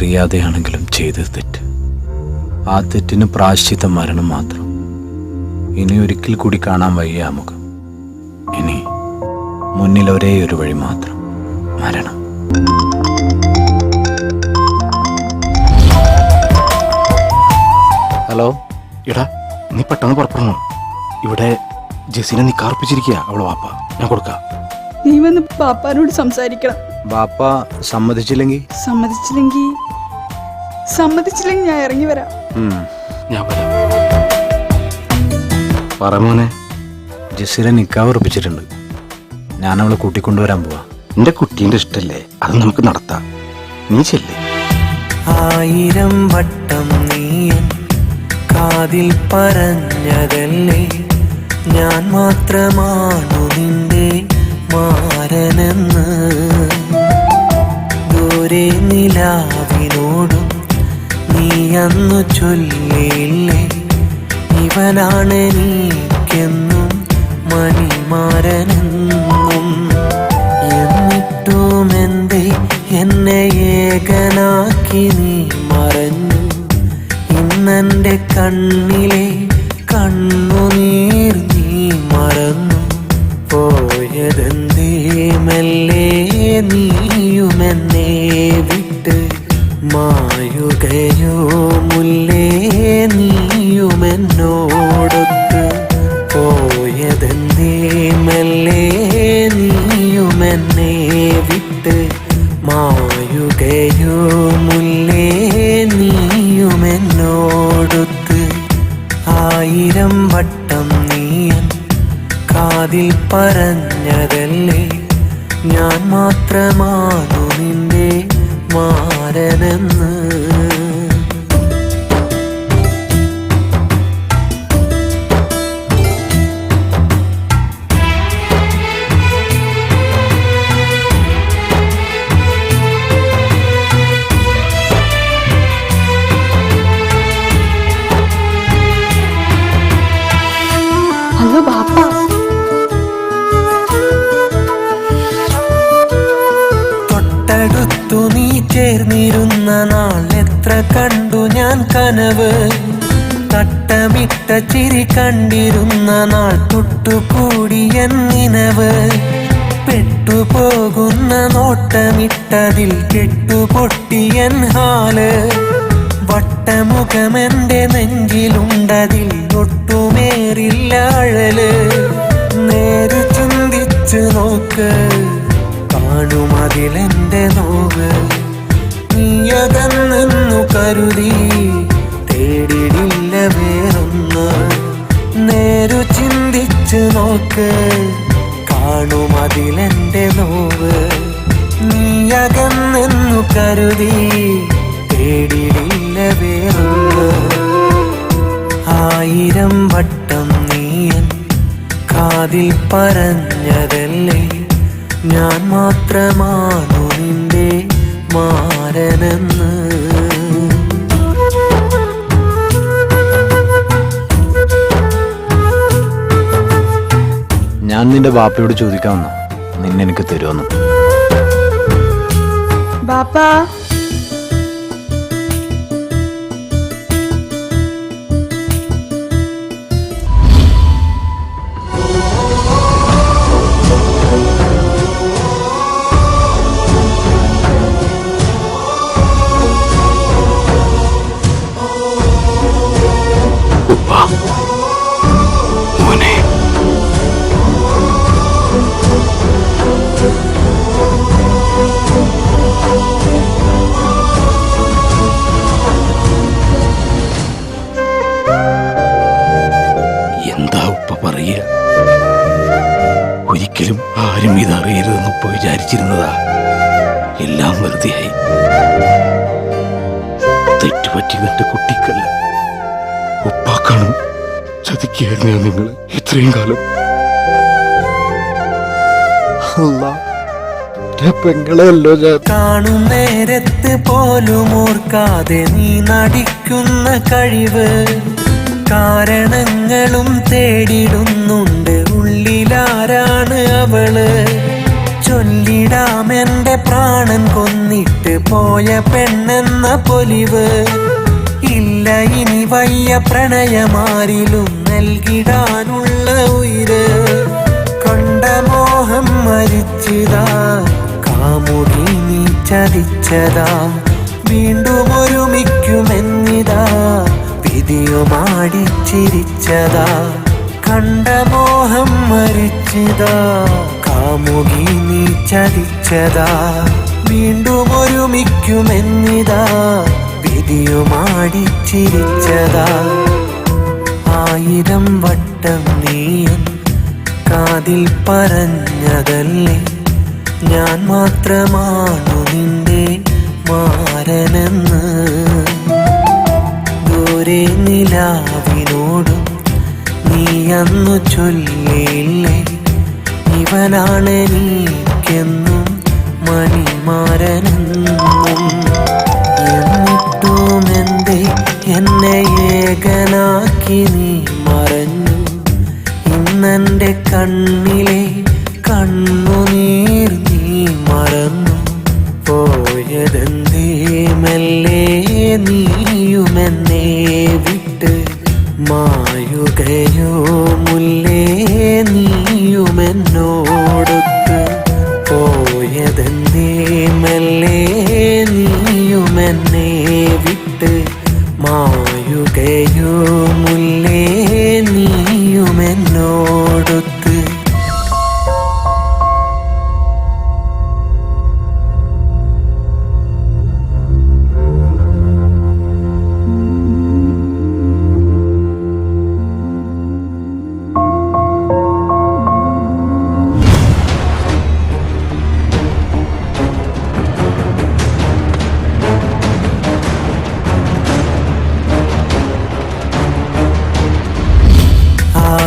അറിയാതെയാണെങ്കിലും ചെയ്തത് തെറ്റ്. ആ തെറ്റിന് പ്രാശ്ചിത്ത മരണം മാത്രം. ഇനി ഒരിക്കൽ കൂടി കാണാൻ വയ്യ മുഖം. ഇനി മുന്നിൽ ഒരേ ഒരു വഴി മാത്രം. മരണം. ഹലോ. എടാ നീ പെട്ടെന്ന് പുറപ്പെടണം. ഇവിടെ ജെസിനെ നീ കാർപ്പിച്ചിരിക്കുക അവളെ വാപ്പ. ഞാൻ കൊടുക്കാം. നീ വന്ന് പാപ്പാനോട് സംസാരിക്കണം. ബാപ്പ സമ്മതിച്ചില്ലെങ്കിൽ സമ്മതിച്ചില്ലെങ്കിൽ സമ്മതിച്ചില്ലെങ്കിൽ ഞാൻ ഇറങ്ങി വരാം. പറമോനെ ഞാൻ വരാം. പറമോനെ ജസീറെ നിക്കാവ് ഉറപ്പിച്ചിട്ടുണ്ട്. ഞാൻ അവളെ കൂട്ടിക്കൊണ്ടുവരാൻ പോവാ. എന്റെ കുട്ടീന്റെ ഇഷ്ടല്ലേ? അത് നമുക്ക് നടത്താം. നീ ചെല്ലേ. ആയിരം വട്ടം നീയൻ കാതിൽ പറഞ്ഞതല്ലേ? ഞാൻ മാത്രമാണു നിന്റെ മാരനെന്ന് ദൂരെ നിലാവിനോടും നീ അന്നു ചൊല്ലില്ലേ ഇവനാണ് നീക്കെന്നും മണിമാരനെന്നും. എന്നിട്ടുമെന്തേ എന്നെ ഏകനാക്കി നീ മറഞ്ഞു. ഇന്നെന്റെ കണ്ണിലെ കണ്ണുനീർ നീ മറന്നു. മെല്ലെ നീയുമെന്നെ വിട്ട് മായുകയോ? മുല്ലേ നീയുമെന്നോടൊത്ത് പോയതെന്നേ? മെല്ലെ നീയുമെന്നെ വിട്ട് മായുകയോ? മുല്ലേ നീയുമെന്നോടൊത്ത് ആയിരം വട്ടം നീയൻ കാതിൽ പറഞ്ഞതല്ലേ ഞാൻ മാത്രമാണു നിന്റെ മാരനെന്ന് കനവ് തട്ടമിട്ട ചിരി കണ്ടിരുന്ന നാൾ തൊട്ടുകൂടിയ നിനവ് പെട്ടുപോകുന്ന നോട്ടമിട്ടതിൽ കെട്ടുപൊട്ടിയൻ ഹാൽ. വട്ടമുഖമെന്റെ നെഞ്ചിലുണ്ടതിൽ ഒട്ടുമേറില്ല അഴൽ. നേര് ചിന്തിച്ചു നോക്ക് കാണുമതിലെന്റെ നോവ്. നീയതെന്നു കരുതി വേറൊന്ന് നേരു ചിന്തിച്ചു നോക്ക്. കാണുമതിലെന്റെ നോവ്. നീയകന്നെന്നു കരുതി തേടിയില്ല വേറൊന്ന് ആയിരം വട്ടം നീയൻ കാതിൽ പറഞ്ഞതല്ലേ? ഞാൻ മാത്രമാണു നിന്റെ മാരനെന്ന്. ഞാൻ നിന്റെ ബാപ്പയോട് ചോദിക്കാമെന്നോ നിന്നെ എനിക്ക് തരുമെന്ന് ബാപ്പ. ഒരിക്കലും ആരും ഇതറിയരുതെന്ന് ഉപ്പ വിചാരിച്ചിരുന്നതാ. എല്ലാം വെറുതെയായി. തെറ്റുപറ്റിയതിന്റെ കുട്ടിക്കല്ല. ഉപ്പാക്കാണ്? ചതിക്കായിരുന്നു നിങ്ങൾ ഇത്രയും കാലം. പെങ്ങളല്ലോ കാണും നേരത്ത് പോലും ഓർക്കാതെ നീ നടിക്കുന്ന കഴിവ്. കാരണങ്ങളും തേടിടുന്നുണ്ട് ഉള്ളിലാരാണ് അവൾ? ചൊല്ലിടാമെന്റെ പ്രാണൻ കൊന്നിട്ട് പോയ പെണ്ണെന്ന പൊലിവ്. ഇല്ല ഇനി വയ്യ പ്രണയമാരിലും നൽകിടാനുള്ള ഉയര്. കണ്ട മോഹം മരിച്ചതാ കാമുകി നീ ചതിച്ചതാ. വീണ്ടും ഒരുമിക്കുമെന്നിതാ വിധിയുമാടിച്ചിരിച്ചതാ കണ്ട മോഹം മരിച്ചതാ. കാമുകി നീ ചതിച്ചതാ. വീണ്ടും ഒരുമിക്കുമെന്നിതാ. വിധിയുമാടിച്ചിരിച്ചതാ. ആയിരം വട്ടം നീയും കാതിൽ പറഞ്ഞതല്ലേ? ഞാൻ മാത്രമാണു നിന്റെ ഇവനാണ് നീക്കെന്നും മണിമാരനെന്നും. എന്നിട്ടും എന്തേ എന്നെ ഏകനാക്കി നീ മറഞ്ഞു. ഇന്നെന്റെ കണ്ണിലെ കണ്ണു നീർ നീ മറന്നു. പോയതെന്തേ മെല്ലെ നീയുമെന്നേ വിട്ട് മായുകയോ മുല്ലേ നീയുമെന്നോടൊത്ത് മെല്ലെ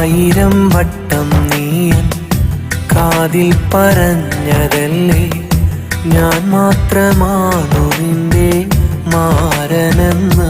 ആയിരം വട്ടം നീയൻ കാതിൽ പറഞ്ഞതല്ലേ? ഞാൻ മാത്രമാണു നിന്റെ മാരനെന്ന്.